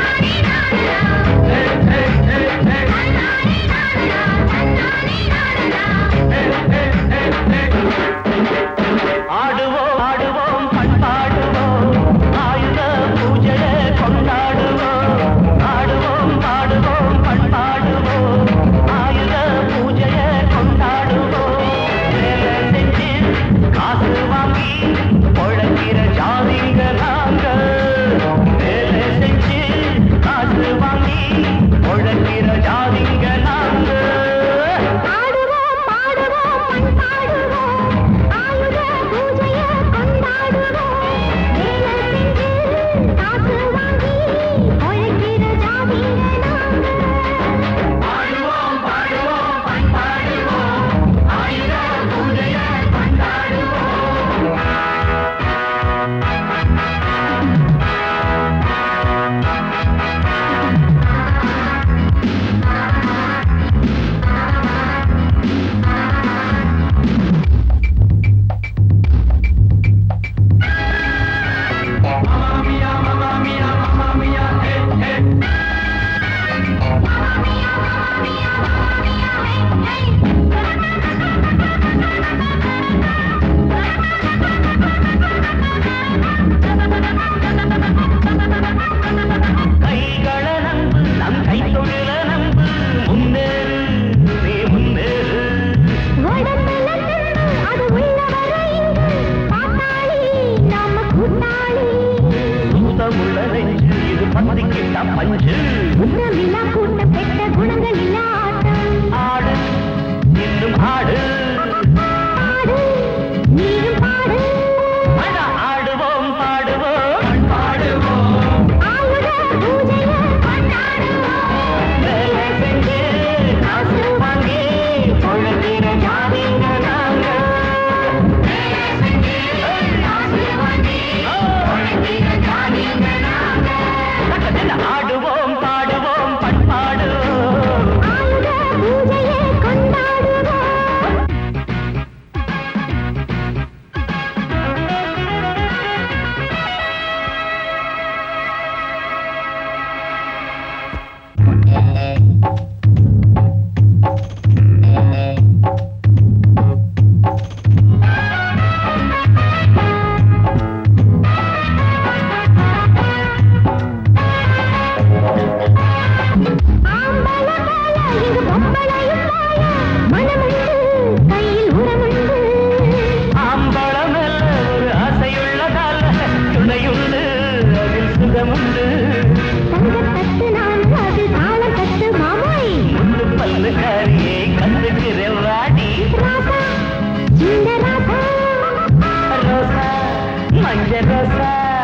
Yeah. மதிக்கிட்ட பஞ்சு விழா கூட்ட பெற்ற குணங்கள் ஆடு. இன்னும் ஆடு. ஆடுவோம் பாடுவோம் பாடுவோம். பூஜைய கொண்டாடுவோம். manjerosa.